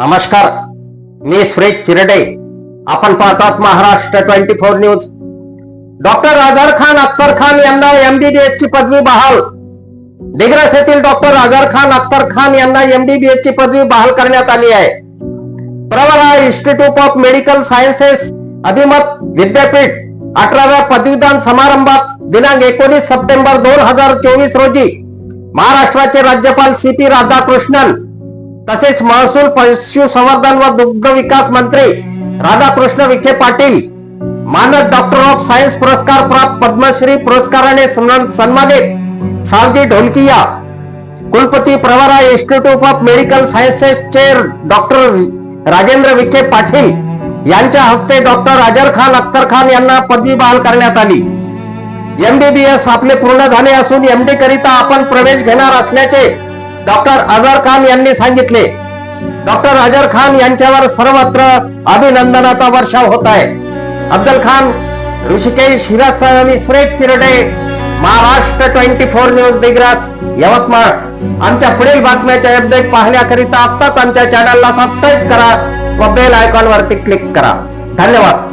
नमस्कार. मी सुरेश चिरडे. आपण पाहतात Maharashtra twenty four news. Doctor Azar Khan Akhtar Khan यांना एमबीबीएस ची पदवी बहाल. दिग्रस येथील डॉक्टर आझार खान अख्तर खान यांना एमबीबीएस ची पदवी बहाल करण्यात आली आहे. Pravara institute of medical sciences अभिमत विद्यापीठ अठराव्या पदवीदान समारंभात दिनांक एकोणीस सप्टेंबर दोन हजार चोवीस रोजी महाराष्ट्राचे राज्यपाल सी पी राधाकृष्णन तसेच महसूल पशुसंवर्धन व दुग्ध विकास मंत्री राधाकृष्ण विखे पाटील मानद डॉक्टर ऑफ सायन्स पुरस्कार प्राप्त पद्मश्री पुरस्काराने सन्मानित सावजी ढोलकिया कुलपती प्रवरा इन्स्टिट्यूट ऑफ मेडिकल सायन्सेसचे डॉक्टर राजेंद्र विखे पाटील यांच्या हस्ते डॉक्टर अजर खान अख्तर खान यांना पदवी बहाल करण्यात आली. एमबीबीएस आपले पूर्ण झाले असून एमडी करिता आपण प्रवेश घेणार असल्याचे डॉक्टर अजहर खान यांनी सांगितले. डॉक्टर अजर खान यांच्यावर सर्वत्र अभिनंदनाचा वर्षाव होत आहे. अब्दुल खान ऋषिकेश हिरासह आणि Suresh Tirde Maharashtra twenty four news Digras Yavatmal. आमच्या पुढील बातम्याच्या अपडेट पाहण्याकरिता आत्ताच आमच्या चॅनलला सबस्क्राईब करा व बेल आयकॉन वरती क्लिक करा. धन्यवाद.